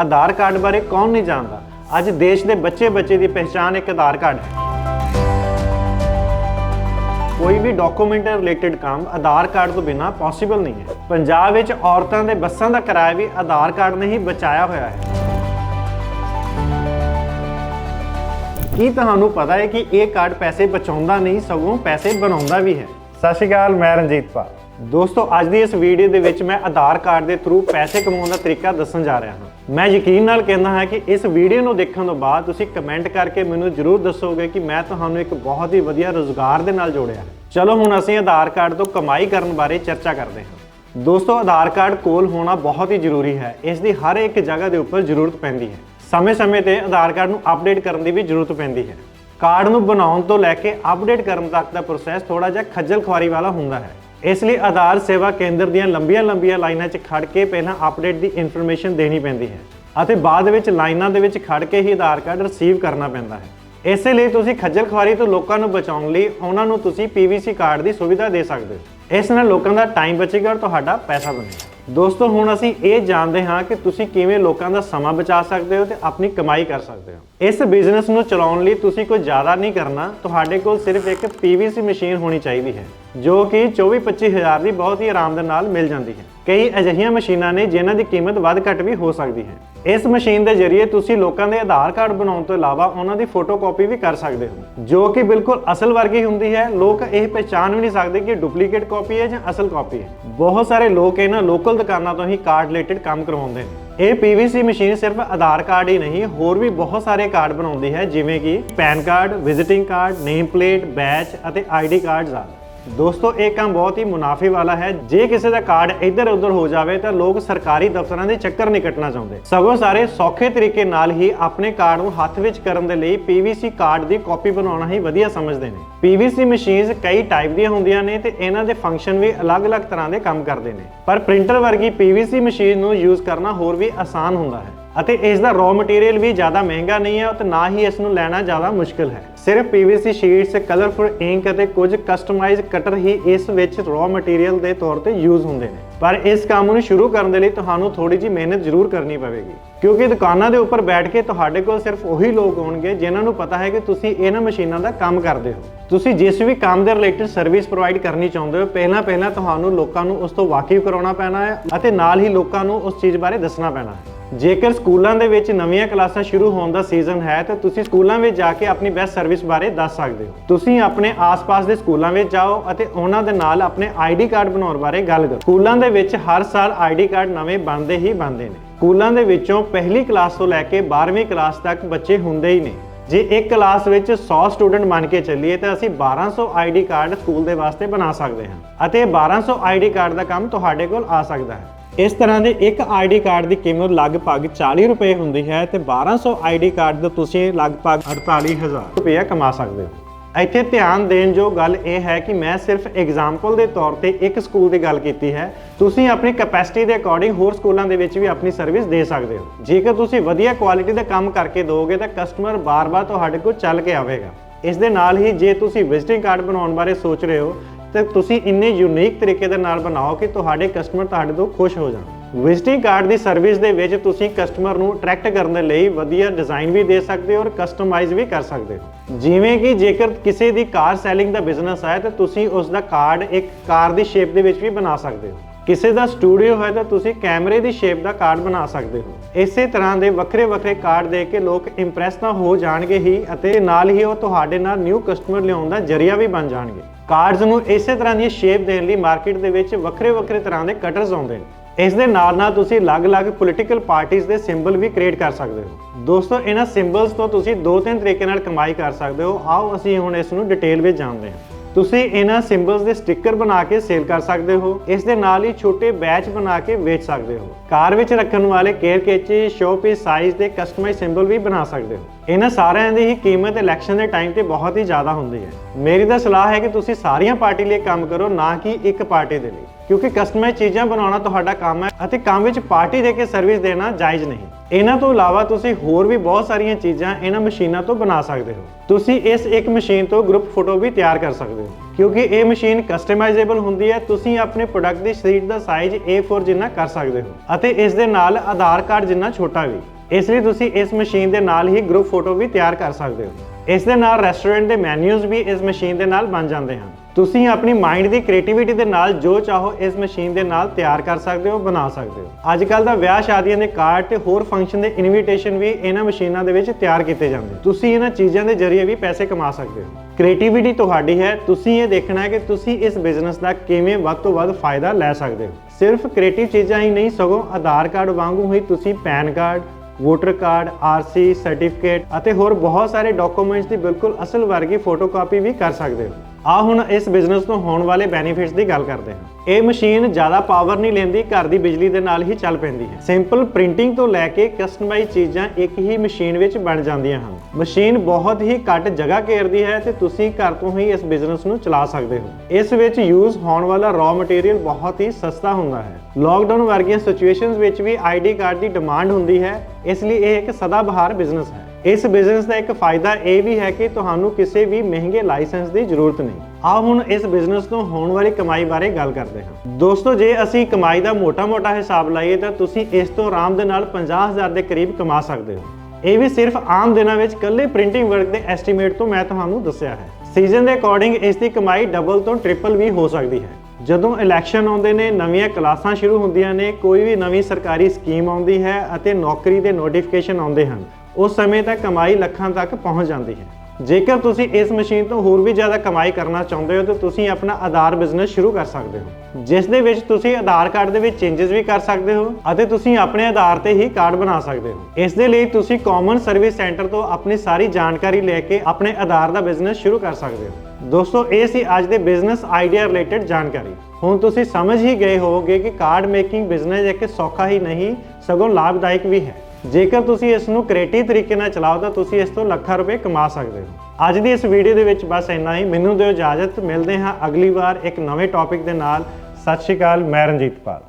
ਆਧਾਰ card ਬਾਰੇ ਕੌਣ ਨਹੀਂ ਜਾਣਦਾ? ਅੱਜ ਦੇਸ਼ ਦੇ ਬੱਚੇ ਬੱਚੇ ਦੀ ਪਹਿਚਾਣ ਇੱਕ ਆਧਾਰ ਕਾਰਡ ਹੈ। ਕੋਈ ਵੀ ਡਾਕੂਮੈਂਟ ਰਿਲੇਟਡ ਕੰਮ ਆਧਾਰ ਕਾਰਡ ਤੋਂ ਬਿਨਾ ਪੋਸੀਬਲ ਨਹੀਂ ਹੈ। ਪੰਜਾਬ ਵਿੱਚ ਔਰਤਾਂ ਦੇ ਬੱਸਾਂ ਦਾ ਕਿਰਾਇਆ ਵੀ ਆਧਾਰ ਕਾਰਡ ਨੇ ਹੀ ਬਚਾਇਆ ਹੋਇਆ ਹੈ। ਕੀ ਤੁਹਾਨੂੰ ਪਤਾ ਹੈ ਕਿ ਇਹ ਕਾਰਡ ਪੈਸੇ ਬਚਾਉਂਦਾ ਨਹੀਂ, ਸਗੋਂ ਪੈਸੇ ਬਣਾਉਂਦਾ ਵੀ ਹੈ? ਸਤਿ ਸ਼੍ਰੀ ਅਕਾਲ, ਮੈਂ ਰਣਜੀਤ ਪਾਲ। ਦੋਸਤੋ, ਅੱਜ ਦੀ ਇਸ ਵੀਡੀਓ ਦੇ ਵਿੱਚ ਮੈਂ ਆਧਾਰ ਕਾਰਡ ਦੇ ਥਰੂ ਪੈਸੇ ਕਮਾਉਣ ਦਾ ਤਰੀਕਾ ਦੱਸਣ ਜਾ ਰਿਹਾ ਹਾਂ। ਮੈਂ ਯਕੀਨ ਨਾਲ ਕਹਿੰਦਾ ਹਾਂ ਕਿ ਇਸ ਵੀਡੀਓ ਨੂੰ ਦੇਖਣ ਤੋਂ ਬਾਅਦ ਤੁਸੀਂ ਕਮੈਂਟ ਕਰਕੇ ਮੈਨੂੰ ਜਰੂਰ ਦੱਸੋਗੇ ਕਿ ਮੈਂ ਤੁਹਾਨੂੰ ਇੱਕ ਬਹੁਤ ਹੀ ਵਧੀਆ ਰੋਜ਼ਗਾਰ ਦੇ ਨਾਲ ਜੋੜਿਆ ਹੈ। ਚਲੋ, ਹੁਣ ਅਸੀਂ ਆਧਾਰ ਕਾਰਡ ਤੋਂ ਕਮਾਈ ਕਰਨ ਬਾਰੇ ਚਰਚਾ ਕਰਦੇ ਹਾਂ। ਦੋਸਤੋ, ਆਧਾਰ ਕਾਰਡ ਕੋਲ ਹੋਣਾ ਬਹੁਤ ਹੀ ਜ਼ਰੂਰੀ ਹੈ। ਇਸ ਦੀ ਹਰ ਇੱਕ ਜਗ੍ਹਾ ਦੇ ਉੱਪਰ ਜ਼ਰੂਰਤ ਪੈਂਦੀ ਹੈ। ਸਮੇਂ-ਸਮੇਂ ਤੇ ਆਧਾਰ ਕਾਰਡ ਨੂੰ ਅਪਡੇਟ ਕਰਨ ਦੀ ਵੀ ਜ਼ਰੂਰਤ ਪੈਂਦੀ ਹੈ। ਕਾਰਡ ਨੂੰ ਬਣਾਉਣ ਤੋਂ ਲੈ ਕੇ ਅਪਡੇਟ ਕਰਨ ਤੱਕ ਦਾ ਪ੍ਰੋਸੈਸ ਥੋੜਾ ਜਿਹਾ ਖੱਜਲ ਖੁਆਰੀ ਵਾਲਾ ਹੁੰਦਾ ਹੈ। ਇਸ ਲਈ ਆਧਾਰ ਸੇਵਾ ਕੇਂਦਰ ਦੀਆਂ ਲੰਬੀਆਂ-ਲੰਬੀਆਂ ਲਾਈਨਾਂ 'ਚ ਖੜ ਕੇ ਪਹਿਲਾਂ ਅਪਡੇਟ ਦੀ ਇਨਫੋਰਮੇਸ਼ਨ ਦੇਣੀ ਪੈਂਦੀ ਹੈ ਅਤੇ ਬਾਅਦ ਵਿੱਚ ਲਾਈਨਾਂ ਦੇ ਵਿੱਚ ਖੜ ਕੇ ਹੀ ਆਧਾਰ ਕਾਰਡ ਰਿਸੀਵ ਕਰਨਾ ਪੈਂਦਾ ਹੈ। ਇਸੇ ਲਈ ਤੁਸੀਂ ਖੱਜਲ ਖੁਆਰੀ ਤੋਂ ਲੋਕਾਂ ਨੂੰ ਬਚਾਉਣ ਲਈ ਉਹਨਾਂ ਨੂੰ ਤੁਸੀਂ PVC ਕਾਰਡ ਦੀ ਸੁਵਿਧਾ ਦੇ ਸਕਦੇ ਹੋ। ਇਸ ਨਾਲ ਲੋਕਾਂ ਦਾ ਟਾਈਮ ਬਚੇਗਾ ਔਰ ਤੁਹਾਡਾ ਪੈਸਾ ਬਣੇਗਾ। ਦੋਸਤੋ, ਹੁਣ ਅਸੀਂ ਇਹ ਜਾਣਦੇ ਹਾਂ ਕਿ ਤੁਸੀਂ ਕਿਵੇਂ ਲੋਕਾਂ ਦਾ ਸਮਾਂ ਬਚਾ ਸਕਦੇ ਹੋ ਤੇ ਆਪਣੀ ਕਮਾਈ ਕਰ ਸਕਦੇ ਹੋ। ਇਸ ਬਿਜ਼ਨਸ ਨੂੰ ਚਲਾਉਣ ਲਈ ਤੁਸੀਂ ਕੋਈ ਜ਼ਿਆਦਾ ਨਹੀਂ ਕਰਨਾ। ਤੁਹਾਡੇ ਕੋਲ ਸਿਰਫ ਇੱਕ PVC ਮਸ਼ੀਨ ਹੋਣੀ ਚਾਹੀਦੀ ਹੈ, ਜੋ ਕਿ 24-25 ਹਜ਼ਾਰ ਦੀ ਬਹੁਤ ਹੀ ਆਰਾਮ ਦੇ ਨਾਲ ਮਿਲ ਜਾਂਦੀ ਹੈ। ਕਈ ਅਜਿਹੀਆਂ ਮਸ਼ੀਨਾਂ ਨੇ ਜਿਨ੍ਹਾਂ ਦੀ ਕੀਮਤ ਵੱਧ ਘੱਟ ਵੀ ਹੋ ਸਕਦੀ ਹੈ। ਇਸ ਮਸ਼ੀਨ ਦੇ ਜ਼ਰੀਏ ਤੁਸੀਂ ਲੋਕਾਂ ਦੇ ਆਧਾਰ ਕਾਰਡ ਬਣਾਉਣ ਤੋਂ ਇਲਾਵਾ ਉਹਨਾਂ ਦੀ ਫੋਟੋਕਾਪੀ ਵੀ ਕਰ ਸਕਦੇ ਹੋ, ਜੋ ਕਿ ਬਿਲਕੁਲ ਅਸਲ ਵਰਗੀ ਹੁੰਦੀ ਹੈ। ਲੋਕ ਇਹ ਪਛਾਣ ਵੀ ਨਹੀਂ ਸਕਦੇ ਕਿ ਡੁਪਲੀਕੇਟ ਕਾਪੀ ਹੈ ਜਾਂ ਅਸਲ ਕਾਪੀ ਹੈ। ਬਹੁਤ ਸਾਰੇ ਲੋਕ ਇਹਨਾਂ ਲੋਕਲ ਦੁਕਾਨਾਂ ਤੋਂ ਹੀ ਕਾਰਡ ਰਿਲੇਟਡ ਕੰਮ ਕਰਵਾਉਂਦੇ ਨੇ। ਇਹ PVC ਮਸ਼ੀਨ ਸਿਰਫ ਆਧਾਰ ਕਾਰਡ ਹੀ ਨਹੀਂ, ਹੋਰ ਵੀ ਬਹੁਤ ਸਾਰੇ ਕਾਰਡ ਬਣਾਉਂਦੀ ਹੈ, ਜਿਵੇਂ ਕਿ PAN card, visiting card, name plate, badge ਅਤੇ ਆਈਡੀ ਕਾਰਡਸ ਆ। ਦੋਸਤੋ, ਇਹ ਕੰਮ ਬਹੁਤ ਹੀ ਮੁਨਾਫੇ ਵਾਲਾ ਹੈ। ਜੇ ਕਿਸੇ ਦਾ ਕਾਰਡ ਇੱਧਰ ਉੱਧਰ ਹੋ ਜਾਵੇ, ਤਾਂ ਲੋਕ ਸਰਕਾਰੀ ਦਫ਼ਤਰਾਂ ਦੇ ਚੱਕਰ ਨਹੀਂ ਕੱਟਣਾ ਚਾਹੁੰਦੇ। ਸਗੋਂ ਸਾਰੇ ਸੌਖੇ ਤਰੀਕੇ ਨਾਲ ਹੀ ਆਪਣੇ ਕਾਰਡ ਨੂੰ ਹੱਥ ਵਿੱਚ ਕਰਨ ਦੇ ਲਈ PVC ਕਾਰਡ ਦੀ ਕਾਪੀ ਬਣਾਉਣਾ ਹੀ ਵਧੀਆ ਸਮਝਦੇ ਨੇ। PVC ਮਸ਼ੀਨਸ ਕਈ ਟਾਈਪ ਦੀਆਂ ਹੁੰਦੀਆਂ ਨੇ ਤੇ ਇਹਨਾਂ ਦੇ ਫੰਕਸ਼ਨ ਵੀ ਅਲੱਗ-ਅਲੱਗ ਤਰ੍ਹਾਂ ਦੇ ਕੰਮ ਕਰਦੇ ਨੇ। ਪਰ ਪ੍ਰਿੰਟਰ ਵਰਗੀ PVC ਮਸ਼ੀਨ ਨੂੰ ਯੂਜ਼ ਕਰਨਾ ਹੋਰ ਵੀ ਆਸਾਨ ਹੁੰਦਾ ਹੈ। ਅਤੇ ਇਸ ਦਾ ਰॉ ਮਟੀਰੀਅਲ ਵੀ ਜ਼ਿਆਦਾ ਮਹਿੰਗਾ ਨਹੀਂ ਹੈ ਅਤੇ ਨਾ ਹੀ ਇਸ ਨੂੰ ਲੈਣਾ ਜ਼ਿਆਦਾ ਮੁਸ਼ਕਲ ਹੈ। ਸਿਰਫ PVC ਸ਼ੀਟਸ ਕਲਰਫੁਲ ਇੰਕ ਅਤੇ ਕੁਝ ਕਸਟਮਾਈਜ਼ ਕਟਰ ਹੀ ਇਸ ਵਿੱਚ ਰॉ ਮਟੀਰੀਅਲ ਦੇ ਤੌਰ ਤੇ ਯੂਜ਼ ਹੁੰਦੇ ਨੇ। ਪਰ ਇਸ ਕੰਮ ਨੂੰ ਸ਼ੁਰੂ ਕਰਨ ਦੇ ਲਈ ਤੁਹਾਨੂੰ ਥੋੜੀ ਜਿਹੀ ਮਿਹਨਤ ਜ਼ਰੂਰ ਕਰਨੀ ਪਵੇਗੀ। ਕਿਉਂਕਿ ਦੁਕਾਨਾਂ ਦੇ ਉੱਪਰ ਬੈਠ ਕੇ ਤੁਹਾਡੇ ਕੋਲ ਸਿਰਫ ਉਹੀ ਲੋਕ ਹੋਣਗੇ ਜਿਨ੍ਹਾਂ ਨੂੰ ਪਤਾ ਹੈ ਕਿ ਤੁਸੀਂ ਇਹਨਾਂ ਮਸ਼ੀਨਾਂ ਦਾ ਕੰਮ ਕਰਦੇ ਹੋ। ਤੁਸੀਂ ਜਿਸ ਵੀ ਕੰਮ ਦੇ ਰਿਲੇਟਡ ਸਰਵਿਸ ਪ੍ਰੋਵਾਈਡ ਕਰਨੀ ਚਾਹੁੰਦੇ ਹੋ ਪਹਿਲਾਂ ਪਹਿਲਾਂ ਤੁਹਾਨੂੰ ਲੋਕਾਂ ਨੂੰ ਉਸ ਤੋਂ ਵਾਕਿਫ ਕਰਾਉਣਾ ਪੈਣਾ ਹੈ ਅਤੇ ਨਾਲ ਹੀ ਲੋਕਾਂ ਨੂੰ ਉਸ ਚੀਜ਼ ਬਾਰੇ ਦੱਸਣਾ ਪੈਣਾ ਹੈ। ਜੇਕਰ ਸਕੂਲਾਂ ਦੇ ਵਿੱਚ ਨਵੀਆਂ ਕਲਾਸਾਂ ਸ਼ੁਰੂ ਹੋਣ ਦਾ ਸੀਜ਼ਨ ਹੈ, ਤਾਂ ਤੁਸੀਂ ਸਕੂਲਾਂ ਵਿੱਚ ਜਾ ਕੇ ਆਪਣੀ ਬੈਸਟ ਸਰਵਿਸ ਬਾਰੇ ਦੱਸ ਸਕਦੇ ਹੋ। ਤੁਸੀਂ ਆਪਣੇ ਆਸ-ਪਾਸ ਦੇ ਸਕੂਲਾਂ ਵਿੱਚ ਜਾਓ ਅਤੇ ਉਹਨਾਂ ਦੇ ਨਾਲ ਆਪਣੇ ਆਈਡੀ ਕਾਰਡ ਬਣਾਉਣ ਬਾਰੇ ਗੱਲ ਕਰੋ। ਸਕੂਲਾਂ ਦੇ ਵਿੱਚ ਹਰ ਸਾਲ ਆਈਡੀ ਕਾਰਡ ਨਵੇਂ ਬਣਦੇ ਹੀ ਬਣਦੇ ਨੇ। ਸਕੂਲਾਂ ਦੇ ਵਿੱਚੋਂ ਪਹਿਲੀ ਕਲਾਸ ਤੋਂ ਲੈ ਕੇ 12ਵੀਂ ਕਲਾਸ ਤੱਕ ਬੱਚੇ ਹੁੰਦੇ ਹੀ ਨੇ। ਜੇ ਇੱਕ ਕਲਾਸ ਵਿੱਚ 100 ਸਟੂਡੈਂਟ ਮੰਨ ਕੇ ਚੱਲੀਏ, ਤਾਂ ਅਸੀਂ 1200 ਆਈਡੀ ਕਾਰਡ ਸਕੂਲ ਦੇ ਵਾਸਤੇ ਬਣਾ ਸਕਦੇ ਹਾਂ। ਅਤੇ 1200 ਆਈਡੀ ਕਾਰਡ ਦਾ ਕੰਮ ਤੁਹਾਡੇ ਕੋਲ ਆ ਸਕਦਾ ਹੈ। ਇਸ ਤਰ੍ਹਾਂ ਦੇ ਇੱਕ ਆਈਡੀ ਕਾਰਡ ਦੀ ਕੀਮਤ ਲਗਭਗ 40 ਰੁਪਏ ਹੁੰਦੀ ਹੈ ਤੇ 1200 ਆਈਡੀ ਕਾਰਡ ਦਾ ਤੁਸੀਂ ਲਗਭਗ 48000 ਰੁਪਏ ਕਮਾ ਸਕਦੇ ਹੋ। ਇੱਥੇ ਧਿਆਨ ਦੇਣ ਜੋ ਗੱਲ ਇਹ ਹੈ ਕਿ ਮੈਂ ਸਿਰਫ ਐਗਜ਼ਾਮਪਲ ਦੇ ਤੌਰ ਤੇ ਇੱਕ ਸਕੂਲ ਦੀ ਗੱਲ ਕੀਤੀ ਹੈ। ਤੁਸੀਂ ਆਪਣੀ ਕੈਪੈਸਿਟੀ ਦੇ ਅਕੋਰਡਿੰਗ ਹੋਰ ਸਕੂਲਾਂ ਦੇ ਵਿੱਚ ਵੀ ਆਪਣੀ ਸਰਵਿਸ ਦੇ ਸਕਦੇ ਹੋ। ਜੇਕਰ ਤੁਸੀਂ ਵਧੀਆ ਕੁਆਲਿਟੀ ਦਾ ਕੰਮ ਕਰਕੇ ਦੋਗੇ ਤਾਂ ਕਸਟਮਰ ਬਾਰ-ਬਾਰ ਤੁਹਾਡੇ ਕੋਲ ਚੱਲ ਕੇ ਆਵੇਗਾ। ਇਸ ਦੇ ਨਾਲ ਹੀ ਜੇ ਤੁਸੀਂ ਵਿਜ਼ਿਟਿੰਗ ਕਾਰਡ ਬਣਾਉਣ ਬਾਰੇ ਸੋਚ ਰਹੇ ਹੋ ਤੇ ਤੁਸੀਂ ਇੰਨੇ ਯੂਨੀਕ ਤਰੀਕੇ ਦੇ ਨਾਲ ਬਣਾਓ ਕਿ ਤੁਹਾਡੇ ਕਸਟਮਰ ਤੁਹਾਡੇ ਤੋਂ ਖੁਸ਼ ਹੋ ਜਾਣ। ਵਿਜ਼ਿਟਿੰਗ ਕਾਰਡ ਦੀ ਸਰਵਿਸ ਦੇ ਵਿੱਚ ਤੁਸੀਂ ਕਸਟਮਰ ਨੂੰ ਅਟਰੈਕਟ ਕਰਨ ਦੇ ਲਈ ਵਧੀਆ ਡਿਜ਼ਾਈਨ ਵੀ ਦੇ ਸਕਦੇ ਹੋ ਔਰ ਕਸਟਮਾਈਜ਼ ਵੀ ਕਰ ਸਕਦੇ ਹੋ। ਜਿਵੇਂ ਕਿ ਜੇਕਰ ਕਿਸੇ ਦੀ ਕਾਰ ਸੈਲਿੰਗ ਦਾ ਬਿਜ਼ਨਸ ਹੈ, ਤਾਂ ਤੁਸੀਂ ਉਸ ਦਾ ਕਾਰਡ ਇੱਕ ਕਾਰ ਦੀ ਸ਼ੇਪ ਦੇ ਵਿੱਚ ਵੀ ਬਣਾ ਸਕਦੇ ਹੋ। ਕਿਸੇ ਦਾ ਸਟੂਡੀਓ ਹੈ ਤਾਂ ਤੁਸੀਂ ਕੈਮਰੇ ਦੀ ਸ਼ੇਪ ਦਾ ਕਾਰਡ ਬਣਾ ਸਕਦੇ ਹੋ। ਇਸੇ ਤਰ੍ਹਾਂ ਦੇ ਵੱਖਰੇ ਵੱਖਰੇ ਕਾਰਡ ਦੇ ਕੇ ਲੋਕ ਇੰਪ੍ਰੈਸ ਤਾਂ ਹੋ ਜਾਣਗੇ ਹੀ ਅਤੇ ਨਾਲ ਹੀ ਉਹ ਤੁਹਾਡੇ ਨਾਲ ਨਿਊ ਕਸਟਮਰ ਲਿਆਉਣ ਦਾ ਜਰੀਆ ਵੀ ਬਣ ਜਾਣਗੇ। ਕਾਰਡਸ ਨੂੰ ਇਸੇ ਤਰ੍ਹਾਂ ਦੀ ਸ਼ੇਪ ਦੇਣ ਲਈ ਮਾਰਕੀਟ ਦੇ ਵਿੱਚ ਵੱਖਰੇ ਵੱਖਰੇ ਤਰ੍ਹਾਂ ਦੇ ਕਟਰਸ ਆਉਂਦੇ ਨੇ। ਇਸ ਦੇ ਨਾਲ ਨਾਲ ਤੁਸੀਂ ਅਲੱਗ-ਅਲੱਗ ਪੋਲੀਟੀਕਲ ਪਾਰਟੀਆਂ ਦੇ ਸਿੰਬਲ ਵੀ ਕ੍ਰੀਏਟ ਕਰ ਸਕਦੇ ਹੋ। ਦੋਸਤੋ, ਇਹਨਾਂ ਸਿੰਬਲਸ ਤੋਂ ਤੁਸੀਂ ਦੋ ਤਿੰਨ ਤਰੀਕੇ ਨਾਲ ਕਮਾਈ ਕਰ ਸਕਦੇ ਹੋ। ਆਓ ਅਸੀਂ ਹੁਣ ਇਸ ਨੂੰ ਡਿਟੇਲ ਵਿੱਚ ਜਾਣਦੇ ਹਾਂ। ਤੁਸੀਂ ਇਹਨਾਂ ਸਿੰਬਲਸ ਦੇ ਸਟicker ਬਣਾ ਕੇ ਸੇਲ ਕਰ ਸਕਦੇ ਹੋ। ਇਸ ਦੇ ਨਾਲ ਹੀ ਛੋਟੇ ਬੈਚ ਬਣਾ ਕੇ ਵੇਚ ਸਕਦੇ ਹੋ। ਕਾਰ ਵਿੱਚ ਰੱਖਣ ਵਾਲੇ ਕੇਅਰ ਕੇਚੇ ਸ਼ੋਪੀਸ ਸਾਈਜ਼ ਦੇ ਕਸਟਮਾਈਜ਼ ਸਿੰਬਲ ਵੀ ਬਣਾ ਸਕਦੇ ਹੋ। ਇਹਨਾਂ ਸਾਰਿਆਂ ਦੀ ਹੀ ਕੀਮਤ ਇਲੈਕਸ਼ਨ ਦੇ ਟਾਈਮ ਤੇ ਬਹੁਤ ਹੀ ਜ਼ਿਆਦਾ ਹੁੰਦੀ ਹੈ। ਮੇਰੀ ਤਾਂ ਸਲਾਹ ਹੈ ਕਿ ਤੁਸੀਂ ਸਾਰੀਆਂ ਪਾਰਟੀ ਲਈ ਕੰਮ ਕਰੋ, ਨਾ ਕਿ ਇੱਕ ਪਾਰਟੀ ਦੇ ਲਈ। ਕਿਉਂਕਿ ਕਸਟਮਾਈਜ਼ ਚੀਜ਼ਾਂ ਬਣਾਉਣਾ ਤੁਹਾਡਾ ਕੰਮ ਹੈ ਅਤੇ ਕੰਮ ਵਿੱਚ ਪਾਰਟੀ ਦੇ ਕੇ ਸਰਵਿਸ ਦੇਣਾ ਜਾਇਜ਼ ਨਹੀਂ। ਇਹਨਾਂ ਤੋਂ ਇਲਾਵਾ ਤੁਸੀਂ ਹੋਰ ਵੀ ਬਹੁਤ ਸਾਰੀਆਂ ਚੀਜ਼ਾਂ ਇਹਨਾਂ ਮਸ਼ੀਨਾਂ ਤੋਂ ਬਣਾ ਸਕਦੇ ਹੋ। ਤੁਸੀਂ ਇਸ ਇੱਕ ਮਸ਼ੀਨ ਤੋਂ ਗਰੁੱਪ ਫੋਟੋ ਵੀ ਤਿਆਰ ਕਰ ਸਕਦੇ ਹੋ। ਕਿਉਂਕਿ ਇਹ ਮਸ਼ੀਨ ਕਸਟਮਾਈਜ਼ੇਬਲ ਹੁੰਦੀ ਹੈ, ਤੁਸੀਂ ਆਪਣੇ ਪ੍ਰੋਡਕਟ ਦੀ ਸ਼ੀਟ ਦਾ ਸਾਈਜ਼ A4 ਜਿੰਨਾ ਕਰ ਸਕਦੇ ਹੋ ਅਤੇ ਇਸ ਦੇ ਨਾਲ ਆਧਾਰ ਕਾਰਡ ਜਿੰਨਾ ਛੋਟਾ ਵੀ। ਇਸ ਲਈ ਤੁਸੀਂ ਇਸ ਮਸ਼ੀਨ ਦੇ ਨਾਲ ਹੀ ਗਰੁੱਪ ਫੋਟੋ ਵੀ ਤਿਆਰ ਕਰ ਸਕਦੇ ਹੋ। ਇਸ ਦੇ ਨਾਲ ਰੈਸਟੋਰੈਂਟ ਦੇ ਮੈਨੂਜ਼ ਵੀ ਇਸ ਮਸ਼ੀਨ ਦੇ ਨਾਲ ਬਣ ਜਾਂਦੇ ਹਨ। ਤੁਸੀਂ ਆਪਣੀ ਮਾਈਂਡ ਦੀ ਕ੍ਰੀਏਟੀਵਿਟੀ ਦੇ ਨਾਲ ਜੋ ਚਾਹੋ ਇਸ ਮਸ਼ੀਨ ਦੇ ਨਾਲ ਤਿਆਰ ਕਰ ਸਕਦੇ ਹੋ, ਬਣਾ ਸਕਦੇ ਹੋ। ਅੱਜ ਕੱਲ ਦਾ ਵਿਆਹ ਸ਼ਾਦੀਆਂ ਦੇ ਕਾਰਡ ਤੇ ਹੋਰ ਫੰਕਸ਼ਨ ਦੇ ਇਨਵੀਟੇਸ਼ਨ ਵੀ ਇਹਨਾਂ ਮਸ਼ੀਨਾਂ ਦੇ ਵਿੱਚ ਤਿਆਰ ਕੀਤੇ ਜਾਂਦੇ ਤੁਸੀਂ ਇਹਨਾਂ ਚੀਜ਼ਾਂ ਦੇ ਜ਼ਰੀਏ ਵੀ ਪੈਸੇ ਕਮਾ ਸਕਦੇ ਹੋ। ਕ੍ਰੀਏਟੀਵਿਟੀ ਤੁਹਾਡੀ ਹੈ, ਤੁਸੀਂ ਇਹ ਦੇਖਣਾ ਹੈ ਕਿ ਤੁਸੀਂ ਇਸ ਬਿਜ਼ਨਸ ਦਾ ਕਿਵੇਂ ਵੱਧ ਤੋਂ ਵੱਧ ਫਾਇਦਾ ਲੈ ਸਕਦੇ ਹੋ। ਸਿਰਫ ਕ੍ਰੀਏਟਿਵ ਚੀਜ਼ਾਂ ਹੀ ਨਹੀਂ, ਸਗੋਂ ਆਧਾਰ ਕਾਰਡ ਵਾਂਗੂ ਹੀ ਤੁਸੀਂ PAN card voter card RC certificate ਅਤੇ ਹੋਰ ਬਹੁਤ ਸਾਰੇ ਡਾਕੂਮੈਂਟਸ ਦੀ ਬਿਲਕੁਲ ਅਸਲ ਵਰਗੀ ਫੋਟੋਕਾਪੀ ਵੀ ਕਰ ਸਕਦੇ ਹੋ। ਆ ਹੁਣ ਇਸ ਬਿਜ਼ਨਸ ਤੋਂ ਹੋਣ ਵਾਲੇ ਬੈਨੀਫਿਟਸ ਦੀ ਗੱਲ ਕਰਦੇ ਹਾਂ। ਇਹ ਮਸ਼ੀਨ ਜ਼ਿਆਦਾ ਪਾਵਰ ਨਹੀਂ ਲੈਂਦੀ, ਘਰ ਦੀ ਬਿਜਲੀ ਦੇ ਨਾਲ ਹੀ ਚੱਲ ਪੈਂਦੀ ਹੈ। ਸਿੰਪਲ ਪ੍ਰਿੰਟਿੰਗ ਤੋਂ ਲੈ ਕੇ ਕਸਟਮਾਈਜ਼ ਚੀਜ਼ਾਂ ਇੱਕ ਹੀ ਮਸ਼ੀਨ ਵਿੱਚ ਬਣ ਜਾਂਦੀਆਂ ਹਨ। ਮਸ਼ੀਨ ਬਹੁਤ ਹੀ ਘੱਟ ਜਗ੍ਹਾ ਘੇਰਦੀ ਹੈ ਤੇ ਤੁਸੀਂ ਘਰ ਤੋਂ ਹੀ ਇਸ ਬਿਜ਼ਨਸ ਨੂੰ ਚਲਾ ਸਕਦੇ ਹੋ। ਇਸ ਵਿੱਚ ਯੂਜ਼ ਹੋਣ ਵਾਲਾ ਰॉ ਮਟੀਰੀਅਲ ਬਹੁਤ ਹੀ ਸਸਤਾ ਹੁੰਦਾ ਹੈ। ਲਾਕਡਾਊਨ ਵਰਗੀਆਂ ਸਿਚੁਏਸ਼ਨਸ ਵਿੱਚ ਵੀ ਆਈਡੀ ਕਾਰਡ ਦੀ ਡਿਮਾਂਡ ਹੁੰਦੀ ਹੈ। ਇਸ ਲਈ ਇਹ ਇੱਕ ਸਦਾਬਹਾਰ ਬਿਜ਼ਨਸ ਹੈ। ਇਸ ਬਿਜ਼ਨਸ ਦਾ ਇੱਕ ਫਾਇਦਾ ਇਹ ਵੀ ਹੈ ਕਿ ਤੁਹਾਨੂੰ ਕਿਸੇ ਵੀ ਮਹਿੰਗੇ ਲਾਇਸੈਂਸ ਦੀ ਜ਼ਰੂਰਤ ਨਹੀਂ। ਆਓ ਹੁਣ ਇਸ ਬਿਜ਼ਨਸ ਤੋਂ ਹੋਣ ਵਾਲੀ ਕਮਾਈ ਬਾਰੇ ਗੱਲ ਕਰਦੇ ਹਾਂ। ਦੋਸਤੋ, ਜੇ ਅਸੀਂ ਕਮਾਈ ਦਾ ਮੋਟਾ-ਮੋਟਾ ਹਿਸਾਬ ਲਾਈਏ ਤਾਂ ਤੁਸੀਂ ਇਸ ਤੋਂ ਆਰਾਮ ਦੇ ਨਾਲ 50000 ਦੇ ਕਰੀਬ ਕਮਾ ਸਕਦੇ ਹੋ। ਇਹ ਵੀ ਸਿਰਫ ਆਮ ਦਿਨਾਂ ਵਿੱਚ ਕੱਲੇ ਪ੍ਰਿੰਟਿੰਗ ਵਰਕ ਦੇ ਐਸਟੀਮੇਟ ਤੋਂ ਮੈਂ ਤੁਹਾਨੂੰ ਦੱਸਿਆ ਹੈ। ਸੀਜ਼ਨ ਦੇ ਅਕੋਰਡਿੰਗ ਇਸ ਦੀ ਕਮਾਈ ਡਬਲ ਤੋਂ ਟ੍ਰਿਪਲ ਵੀ ਹੋ ਸਕਦੀ ਹੈ। ਜਦੋਂ ਇਲੈਕਸ਼ਨ ਆਉਂਦੇ ਨੇ, ਨਵੀਆਂ ਕਲਾਸਾਂ ਸ਼ੁਰੂ ਹੁੰਦੀਆਂ ਨੇ, ਕੋਈ ਵੀ ਨਵੀਂ ਸਰਕਾਰੀ ਸਕੀਮ ਆਉਂਦੀ ਹੈ ਅਤੇ ਨੌਕਰੀ ਦੇ ਨੋਟੀਫਿਕੇਸ਼ਨ ਆਉਂਦੇ ਹਨ। ਉਸ ਸਮੇਂ ਤੱਕ ਕਮਾਈ ਲੱਖਾਂ ਤੱਕ ਪਹੁੰਚ ਜਾਂਦੀ ਹੈ। ਜੇਕਰ ਤੁਸੀਂ ਇਸ ਮਸ਼ੀਨ ਤੋਂ ਹੋਰ ਵੀ ਜ਼ਿਆਦਾ ਕਮਾਈ ਕਰਨਾ ਚਾਹੁੰਦੇ ਹੋ, ਤਾਂ ਤੁਸੀਂ ਆਪਣਾ ਆਧਾਰ ਬਿਜ਼ਨਸ ਸ਼ੁਰੂ ਕਰ ਸਕਦੇ ਹੋ। ਜਿਸ ਦੇ ਵਿੱਚ ਤੁਸੀਂ ਆਧਾਰ ਕਾਰਡ ਦੇ ਵਿੱਚ ਚੇਂਜਸ ਵੀ ਕਰ ਸਕਦੇ ਹੋ ਅਤੇ ਤੁਸੀਂ ਆਪਣੇ ਆਧਾਰ ਤੇ ਹੀ ਕਾਰਡ ਬਣਾ ਸਕਦੇ ਹੋ। ਇਸ ਦੇ ਲਈ ਤੁਸੀਂ ਕਾਮਨ ਸਰਵਿਸ ਸੈਂਟਰ ਤੋਂ ਆਪਣੀ ਸਾਰੀ ਜਾਣਕਾਰੀ ਲੈ ਕੇ ਆਪਣੇ ਆਧਾਰ ਦਾ ਬਿਜ਼ਨਸ ਸ਼ੁਰੂ ਕਰ ਸਕਦੇ ਹੋ। ਦੋਸਤੋ, ਇਹ ਸੀ ਅੱਜ ਦੇ ਬਿਜ਼ਨਸ ਆਈਡੀਆ ਰਿਲੇਟਡ ਜਾਣਕਾਰੀ। ਹੁਣ ਤੁਸੀਂ ਸਮਝ ਹੀ ਗਏ ਹੋਵੋਗੇ ਕਿ ਕਾਰਡ ਮੇਕਿੰਗ ਬਿਜ਼ਨਸ ਇੱਕ ਸੌਖਾ ਹੀ ਨਹੀਂ, ਸਗੋਂ ਲਾਭਦਾਇਕ ਵੀ ਹੈ। ਜੇਕਰ ਤੁਸੀਂ ਇਸ ਨੂੰ ਕ੍ਰੀਏਟਿਵ ਤਰੀਕੇ ਨਾਲ ਚਲਾਓ ਤਾਂ ਤੁਸੀਂ ਇਸ ਤੋਂ ਲੱਖਾਂ ਰੁਪਏ ਕਮਾ ਸਕਦੇ ਹੋ। ਅੱਜ ਦੀ ਇਸ ਵੀਡੀਓ ਦੇ ਵਿੱਚ ਬਸ ਇੰਨਾ ਹੀ। ਮੈਨੂੰ ਦਿਓ ਇਜਾਜ਼ਤ। ਮਿਲਦੇ ਹਾਂ ਅਗਲੀ ਵਾਰ ਇੱਕ ਨਵੇਂ ਟੌਪਿਕ ਦੇ ਨਾਲ। ਸਤਿ ਸ਼੍ਰੀ ਅਕਾਲ, ਮੈਂ ਰਣਜੀਤ ਪਾਲ।